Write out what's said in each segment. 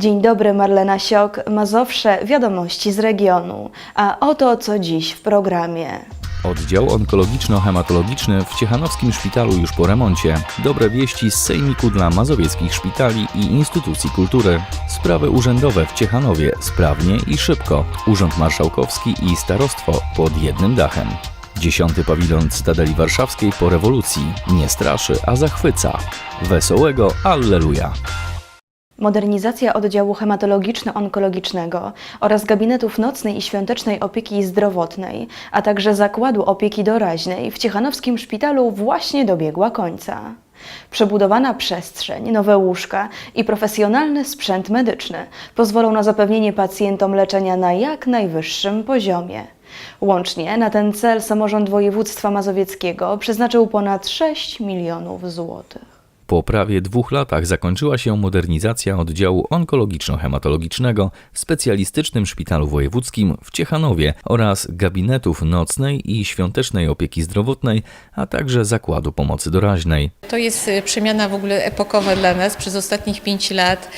Dzień dobry, Marlena Siok, Mazowsze, wiadomości z regionu. A oto co dziś w programie. Oddział onkologiczno-hematologiczny w Ciechanowskim Szpitalu już po remoncie. Dobre wieści z Sejmiku dla mazowieckich szpitali i instytucji kultury. Sprawy urzędowe w Ciechanowie sprawnie i szybko. Urząd Marszałkowski i Starostwo pod jednym dachem. Dziesiąty pawilon Cytadeli Warszawskiej po rewolucji nie straszy, a zachwyca. Wesołego Alleluja! Modernizacja oddziału hematologiczno-onkologicznego oraz gabinetów nocnej i świątecznej opieki zdrowotnej, a także zakładu opieki doraźnej w Ciechanowskim Szpitalu właśnie dobiegła końca. Przebudowana przestrzeń, nowe łóżka i profesjonalny sprzęt medyczny pozwolą na zapewnienie pacjentom leczenia na jak najwyższym poziomie. Łącznie na ten cel samorząd województwa mazowieckiego przeznaczył ponad 6 milionów złotych. Po prawie dwóch latach zakończyła się modernizacja oddziału onkologiczno-hematologicznego w specjalistycznym szpitalu wojewódzkim w Ciechanowie oraz gabinetów nocnej i świątecznej opieki zdrowotnej, a także zakładu pomocy doraźnej. To jest y, przemiana w ogóle epokowa dla nas. Przez ostatnich pięć lat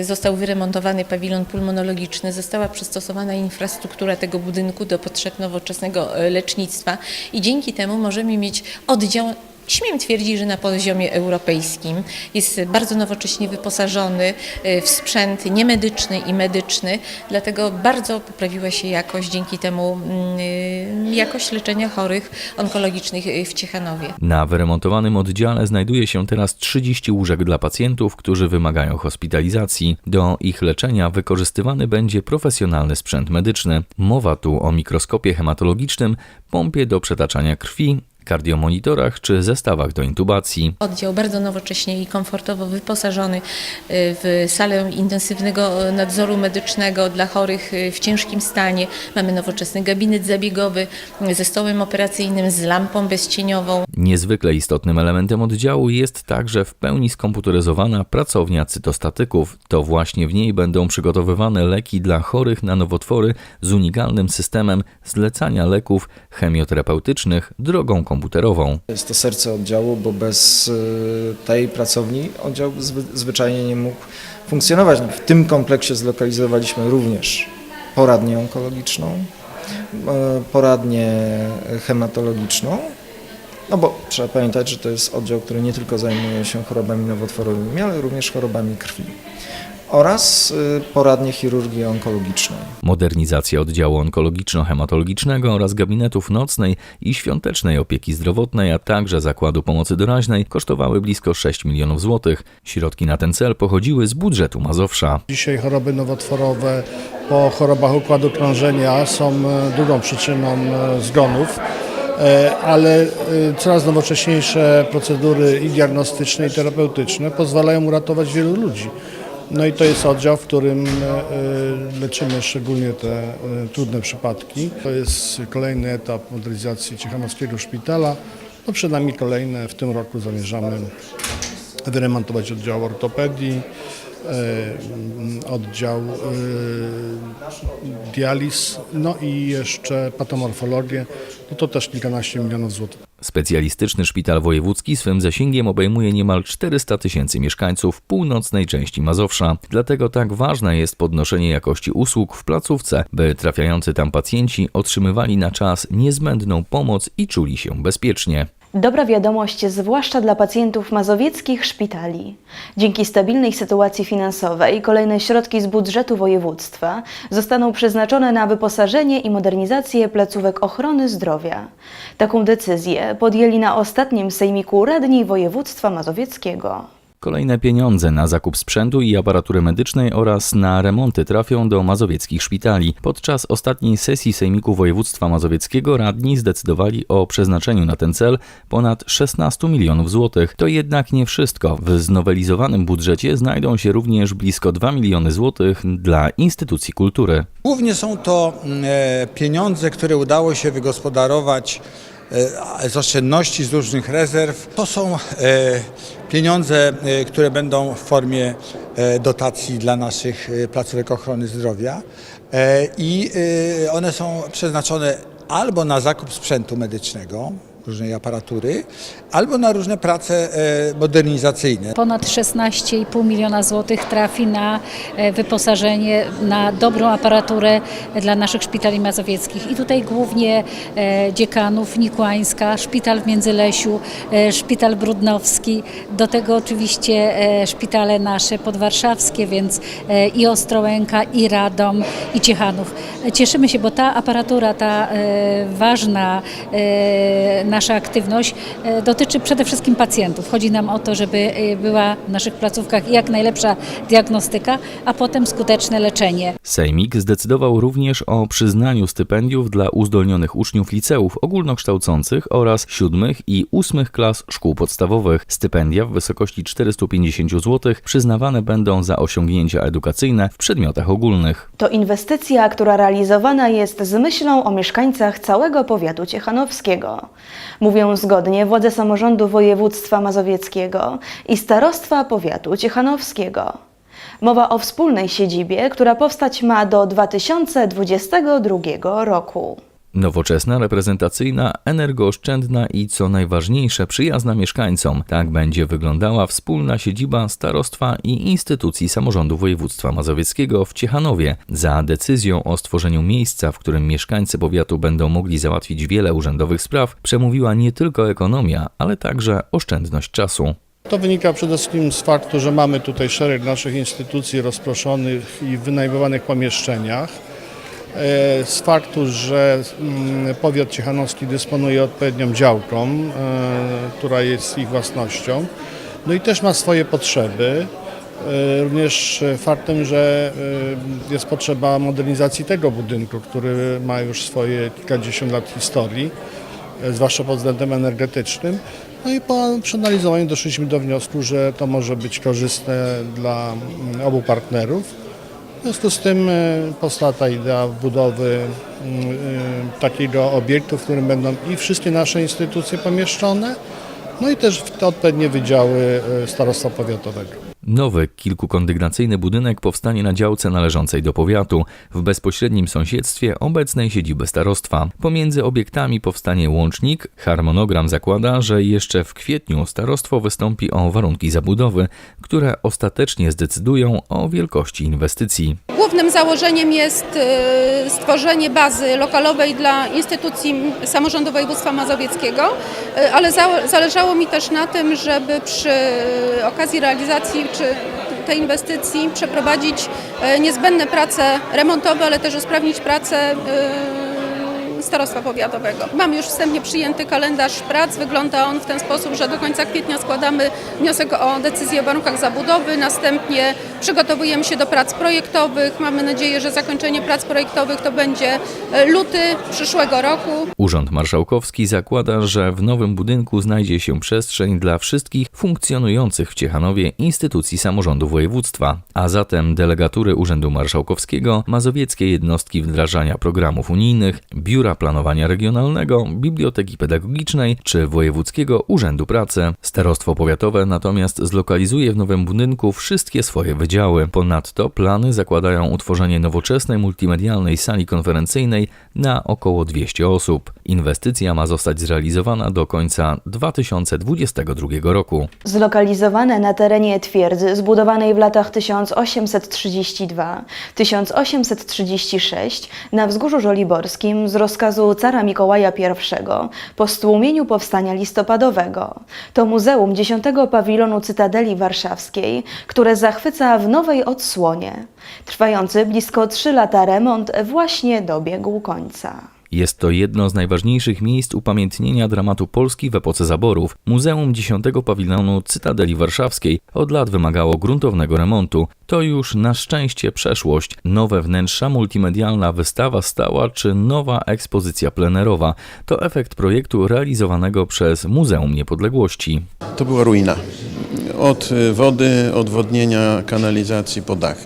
y, został wyremontowany pawilon pulmonologiczny, została przystosowana infrastruktura tego budynku do potrzeb nowoczesnego y, lecznictwa i dzięki temu możemy mieć oddział Śmiem twierdzić, że na poziomie europejskim jest bardzo nowocześnie wyposażony y, w sprzęt niemedyczny i medyczny, dlatego bardzo poprawiła się jakość dzięki temu mm, y, jakość leczenia chorych onkologicznych y, w Ciechanowie. Na wyremontowanym oddziale znajduje się teraz 30 łóżek dla pacjentów, którzy wymagają hospitalizacji. Do ich leczenia wykorzystywany będzie profesjonalny sprzęt medyczny. Mowa tu o mikroskopie hematologicznym, pompie do przetaczania krwi, kardiomonitorach czy zestawach do intubacji. Oddział bardzo nowocześnie i komfortowo wyposażony y, w salę intensywnego nadzoru medycznego dla chorych y, w ciężkim stanie. Mamy nowoczesny gabinet zabiegowy y, ze stołem operacyjnym, z lampą bezcieniową. Niezwykle istotnym elementem oddziału jest także w pełni skomputeryzowana pracownia cytostatyków. To właśnie w niej będą przygotowywane leki dla chorych na nowotwory z unikalnym systemem zlecania leków chemioterapeutycznych drogą komputerową. Jest to serce oddziału, bo bez y, tej pracowni oddział zwy, zwyczajnie nie mógł funkcjonować. W tym kompleksie zlokalizowaliśmy również poradnię onkologiczną, y, poradnię hematologiczną, no bo trzeba pamiętać, że to jest oddział, który nie tylko zajmuje się chorobami nowotworowymi, ale również chorobami krwi oraz y, poradnię chirurgii onkologicznej. Modernizacja oddziału onkologiczno-hematologicznego oraz gabinetów nocnej i świątecznej opieki zdrowotnej, a także zakładu pomocy doraźnej kosztowały blisko 6 milionów złotych. Środki na ten cel pochodziły z budżetu Mazowsza. Dzisiaj choroby nowotworowe po chorobach układu krążenia są e, drugą przyczyną e, zgonów, e, ale coraz nowocześniejsze procedury i diagnostyczne i terapeutyczne pozwalają uratować wielu ludzi. No i to jest oddział, w którym e, e, leczymy szczególnie te e, trudne przypadki. To jest kolejny etap modernizacji Ciechanowskiego Szpitala. No przed nami kolejne. W tym roku zamierzamy wyremontować oddział ortopedii, oddział dializ, no i jeszcze patomorfologię, no to też kilkanaście milionów złotych. Specjalistyczny szpital wojewódzki swym zasięgiem obejmuje niemal 400 tysięcy mieszkańców północnej części Mazowsza. Dlatego tak ważne jest podnoszenie jakości usług w placówce, by trafiający tam pacjenci otrzymywali na czas niezbędną pomoc i czuli się bezpiecznie. Dobra wiadomość, zwłaszcza dla pacjentów mazowieckich szpitali. Dzięki stabilnej sytuacji finansowej kolejne środki z budżetu województwa zostaną przeznaczone na wyposażenie i modernizację placówek ochrony zdrowia. Taką decyzję podjęli na ostatnim sejmiku radni województwa mazowieckiego. Kolejne pieniądze na zakup sprzętu i aparatury medycznej oraz na remonty trafią do mazowieckich szpitali. Podczas ostatniej sesji Sejmiku Województwa Mazowieckiego radni zdecydowali o przeznaczeniu na ten cel ponad 16 milionów złotych. To jednak nie wszystko. W znowelizowanym budżecie znajdą się również blisko 2 miliony złotych dla instytucji kultury. Głównie są to e, pieniądze, które udało się wygospodarować z oszczędności z różnych rezerw. To są e, pieniądze, e, które będą w formie e, dotacji dla naszych e, placówek ochrony zdrowia e, i e, one są przeznaczone albo na zakup sprzętu medycznego, różnej aparatury, albo na różne prace e, modernizacyjne. Ponad 16,5 miliona złotych trafi na e, wyposażenie, na dobrą aparaturę dla naszych szpitali mazowieckich. I tutaj głównie e, dziekanów Nikłańska, szpital w Międzylesiu, szpital Brudnowski, do tego oczywiście szpitale nasze podwarszawskie, więc i Ostrołęka, i Radom, i Ciechanów. Cieszymy się, bo ta aparatura, ta ważna nasza aktywność e, dotyczy przede wszystkim pacjentów. Chodzi nam o to, żeby e, była w naszych placówkach jak najlepsza diagnostyka, a potem skuteczne leczenie. Sejmik zdecydował również o przyznaniu stypendiów dla uzdolnionych uczniów liceów ogólnokształcących oraz siódmych i ósmych klas szkół podstawowych. Stypendia w wysokości 450 zł przyznawane będą za osiągnięcia edukacyjne w przedmiotach ogólnych. To inwestycja, która realizowana jest z myślą o mieszkańcach całego powiatu ciechanowskiego. Mówią zgodnie władze samorządu województwa mazowieckiego i starostwa powiatu ciechanowskiego. Mowa o wspólnej siedzibie, która powstać ma do 2022 roku. Nowoczesna, reprezentacyjna, energooszczędna i co najważniejsze przyjazna mieszkańcom. Tak będzie wyglądała wspólna siedziba starostwa i instytucji samorządu województwa mazowieckiego w Ciechanowie. Za decyzją o stworzeniu miejsca, w którym mieszkańcy powiatu będą mogli załatwić wiele urzędowych spraw, przemówiła nie tylko ekonomia, ale także oszczędność czasu. To wynika przede wszystkim z faktu, że mamy tutaj szereg naszych instytucji rozproszonych i wynajmowanych pomieszczeniach. E, Z faktu, że mm, powiat ciechanowski dysponuje odpowiednią działką, e, która jest ich własnością, no i też ma swoje potrzeby. E, Również faktem, że jest potrzeba modernizacji tego budynku, który ma już swoje kilkadziesiąt lat historii, zwłaszcza pod względem energetycznym. No i po przeanalizowaniu doszliśmy do wniosku, że to może być korzystne dla mm, obu partnerów. W związku z tym e, powstała ta idea budowy mm, e, takiego obiektu, w którym będą i wszystkie nasze instytucje pomieszczone, no i też w te odpowiednie wydziały e, starostwa powiatowego. Nowy, kilkukondygnacyjny budynek powstanie na działce należącej do powiatu, w bezpośrednim sąsiedztwie obecnej siedziby starostwa. Pomiędzy obiektami powstanie łącznik. Harmonogram zakłada, że jeszcze w kwietniu starostwo wystąpi o warunki zabudowy, które ostatecznie zdecydują o wielkości inwestycji. Głównym założeniem jest e, stworzenie bazy lokalowej dla instytucji samorządu województwa mazowieckiego, e, ale za- zależało mi też na tym, żeby przy okazji realizacji czy tej inwestycji przeprowadzić e, niezbędne prace remontowe, ale też usprawnić prace starostwa powiatowego. Mam już wstępnie przyjęty kalendarz prac. Wygląda on w ten sposób, że do końca kwietnia składamy wniosek o decyzję o warunkach zabudowy, następnie przygotowujemy się do prac projektowych. Mamy nadzieję, że zakończenie prac projektowych to będzie e, luty przyszłego roku. Urząd Marszałkowski zakłada, że w nowym budynku znajdzie się przestrzeń dla wszystkich funkcjonujących w Ciechanowie instytucji samorządu województwa, a zatem delegatury Urzędu Marszałkowskiego, mazowieckie jednostki wdrażania programów unijnych, biura planowania regionalnego, biblioteki pedagogicznej czy Wojewódzkiego Urzędu Pracy. Starostwo powiatowe natomiast zlokalizuje w nowym budynku wszystkie swoje wydziały. Ponadto plany zakładają utworzenie nowoczesnej multimedialnej sali konferencyjnej na około 200 osób. Inwestycja ma zostać zrealizowana do końca 2022 roku. Zlokalizowane na terenie twierdzy zbudowanej w latach 1832-1836 na wzgórzu żoliborskim z rozkazu cara Mikołaja I po stłumieniu powstania listopadowego. To muzeum 10 pawilonu Cytadeli Warszawskiej, które zachwyca w nowej odsłonie. Trwający blisko 3 lata remont właśnie dobiegł końca. Jest to jedno z najważniejszych miejsc upamiętnienia dramatu Polski w epoce zaborów. Muzeum 10 Pawilonu Cytadeli Warszawskiej od lat wymagało gruntownego remontu. To już na szczęście przeszłość. Nowe wnętrza, multimedialna wystawa stała czy nowa ekspozycja plenerowa to efekt projektu realizowanego przez Muzeum Niepodległości. To była ruina. Od y, wody, odwodnienia, kanalizacji po dach.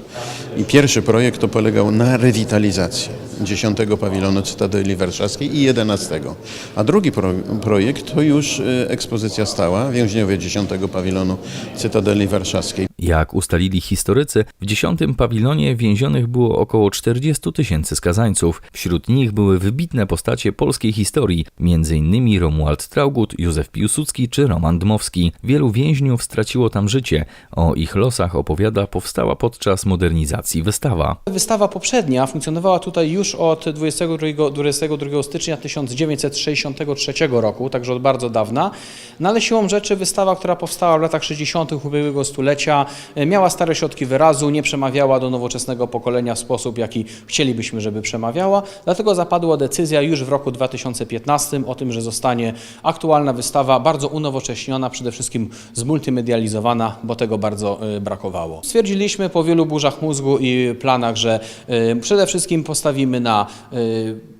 I pierwszy projekt to polegał na rewitalizacji 10 pawilonu Cytadeli Warszawskiej i 11. A drugi pro, projekt to już y, ekspozycja stała, więźniowie 10 pawilonu Cytadeli Warszawskiej. Jak ustalili historycy, w dziesiątym pawilonie więzionych było około 40 tysięcy skazańców. Wśród nich były wybitne postacie polskiej historii, m.in. Romuald Traugut, Józef Piłsudski czy Roman Dmowski. Wielu więźniów straciło tam życie. O ich losach opowiada powstała podczas modernizacji wystawa. Wystawa poprzednia funkcjonowała tutaj już od 22, 22 stycznia 1963 roku, także od bardzo dawna. No ale siłą rzeczy wystawa, która powstała w latach 60. ubiegłego stulecia, miała stare środki wyrazu, nie przemawiała do nowoczesnego pokolenia w sposób, jaki chcielibyśmy, żeby przemawiała. Dlatego zapadła decyzja już w roku 2015 o tym, że zostanie aktualna wystawa bardzo unowocześniona, przede wszystkim zmultimedializowana, bo tego bardzo e, brakowało. Stwierdziliśmy po wielu burzach mózgu i planach, że e, przede wszystkim postawimy na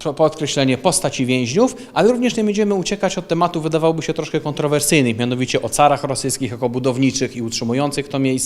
e, podkreślenie postaci więźniów, ale również nie będziemy uciekać od tematu, wydawałoby się troszkę kontrowersyjnych, mianowicie o carach rosyjskich jako budowniczych i utrzymujących to miejsce.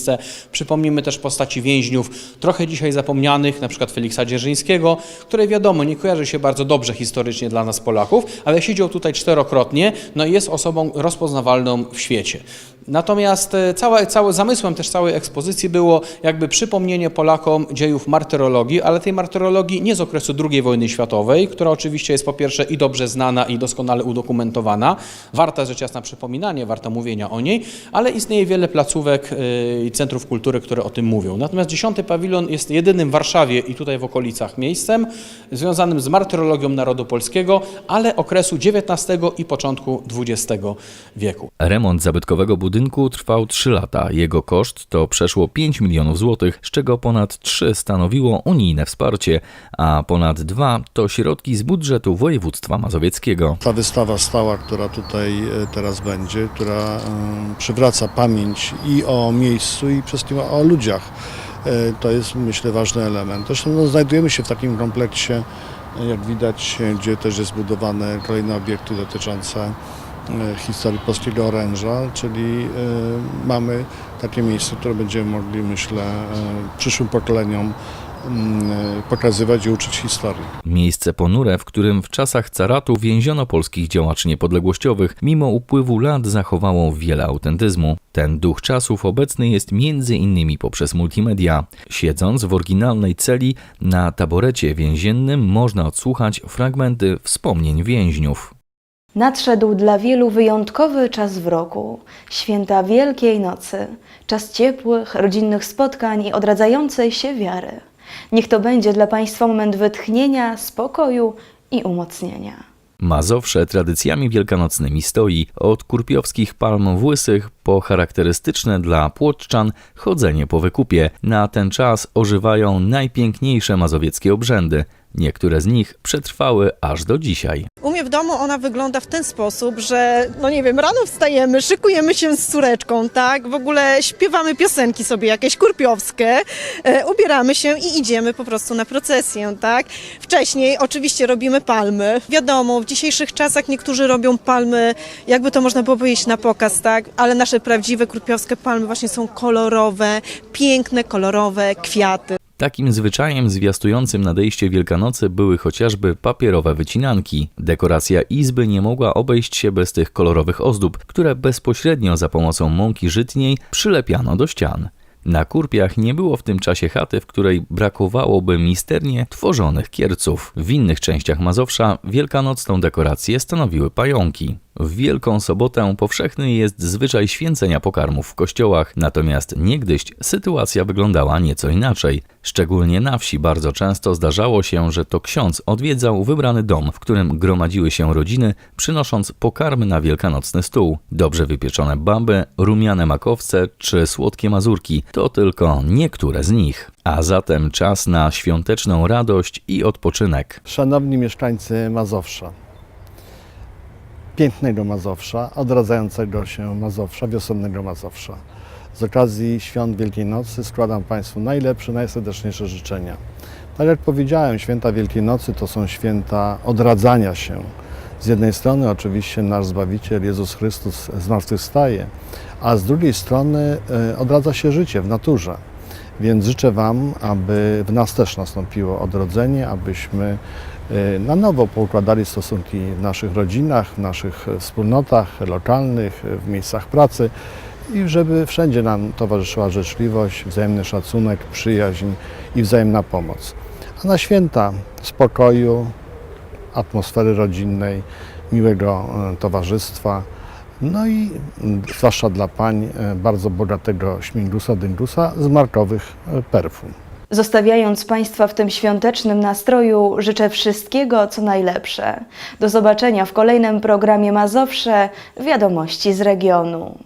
Przypomnimy też postaci więźniów, trochę dzisiaj zapomnianych, na przykład Feliksa Dzierżyńskiego, który wiadomo, nie kojarzy się bardzo dobrze historycznie dla nas Polaków, ale siedział tutaj czterokrotnie, no i jest osobą rozpoznawalną w świecie. Natomiast e, całe, całe zamysłem też całej ekspozycji było jakby przypomnienie Polakom dziejów martyrologii, ale tej martyrologii nie z okresu II wojny światowej, która oczywiście jest po pierwsze i dobrze znana i doskonale udokumentowana, warta rzecz jasna przypominania, warta mówienia o niej, ale istnieje wiele placówek e, i centrów kultury, które o tym mówią. Natomiast dziesiąty pawilon jest jedynym w Warszawie i tutaj w okolicach miejscem związanym z martyrologią narodu polskiego, ale okresu XIX i początku XX wieku. Remont zabytkowego budynku trwał 3 lata. Jego koszt to przeszło 5 milionów złotych, z czego ponad 3 stanowiło unijne wsparcie, a ponad 2 to środki z budżetu województwa mazowieckiego. Ta wystawa stała, która tutaj e, teraz będzie, która e, przywraca pamięć i o miejscu, i przede wszystkim o ludziach. E, To jest, myślę, ważny element. Zresztą no, znajdujemy się w takim kompleksie, jak widać, gdzie też jest budowane kolejne obiekty dotyczące historii polskiego oręża, czyli e, mamy takie miejsce, które będziemy mogli, myślę, e, przyszłym pokoleniom mm, e, pokazywać i uczyć historii. Miejsce ponure, w którym w czasach caratu więziono polskich działaczy niepodległościowych, mimo upływu lat zachowało wiele autentyzmu. Ten duch czasów obecny jest między innymi poprzez multimedia. Siedząc w oryginalnej celi na taborecie więziennym można odsłuchać fragmenty wspomnień więźniów. Nadszedł dla wielu wyjątkowy czas w roku, święta Wielkiej Nocy, czas ciepłych, rodzinnych spotkań i odradzającej się wiary. Niech to będzie dla Państwa moment wytchnienia, spokoju i umocnienia. Mazowsze tradycjami wielkanocnymi stoi, od kurpiowskich palm łysych po charakterystyczne dla płotczan chodzenie po wykupie. Na ten czas ożywają najpiękniejsze mazowieckie obrzędy. Niektóre z nich przetrwały aż do dzisiaj. U mnie w domu ona wygląda w ten sposób, że no nie wiem, rano wstajemy, szykujemy się z córeczką, tak? W ogóle śpiewamy piosenki sobie jakieś kurpiowskie, e, ubieramy się i idziemy po prostu na procesję, tak? Wcześniej oczywiście robimy palmy. Wiadomo, w dzisiejszych czasach niektórzy robią palmy, jakby to można było powiedzieć na pokaz, tak? Ale nasze prawdziwe kurpiowskie palmy właśnie są kolorowe, piękne, kolorowe kwiaty. Takim zwyczajem zwiastującym nadejście Wielkanocy były chociażby papierowe wycinanki. Dekoracja izby nie mogła obejść się bez tych kolorowych ozdób, które bezpośrednio za pomocą mąki żytniej przylepiano do ścian. Na kurpiach nie było w tym czasie chaty, w której brakowałoby misternie tworzonych kierców. W innych częściach Mazowsza wielkanocną dekorację stanowiły pająki. W Wielką Sobotę powszechny jest zwyczaj święcenia pokarmów w kościołach, natomiast niegdyś sytuacja wyglądała nieco inaczej. Szczególnie na wsi bardzo często zdarzało się, że to ksiądz odwiedzał wybrany dom, w którym gromadziły się rodziny, przynosząc pokarmy na wielkanocny stół. Dobrze wypieczone baby, rumiane makowce czy słodkie mazurki to tylko niektóre z nich. A zatem czas na świąteczną radość i odpoczynek. Szanowni mieszkańcy Mazowsza, pięknego Mazowsza, odradzającego się Mazowsza, wiosennego Mazowsza. Z okazji świąt Wielkiej Nocy składam Państwu najlepsze, najserdeczniejsze życzenia. Tak jak powiedziałem, święta Wielkiej Nocy to są święta odradzania się. Z jednej strony oczywiście nasz Zbawiciel Jezus Chrystus zmartwychwstaje, a z drugiej strony e, odradza się życie w naturze. Więc życzę Wam, aby w nas też nastąpiło odrodzenie, abyśmy e, na nowo poukładali stosunki w naszych rodzinach, w naszych wspólnotach lokalnych, w miejscach pracy i żeby wszędzie nam towarzyszyła życzliwość, wzajemny szacunek, przyjaźń i wzajemna pomoc. A na święta spokoju, atmosfery rodzinnej, miłego e, towarzystwa, no i zwłaszcza dla pań e, bardzo bogatego śmigusa, dyngusa z markowych e, perfum. Zostawiając Państwa w tym świątecznym nastroju, życzę wszystkiego, co najlepsze. Do zobaczenia w kolejnym programie Mazowsze Wiadomości z regionu.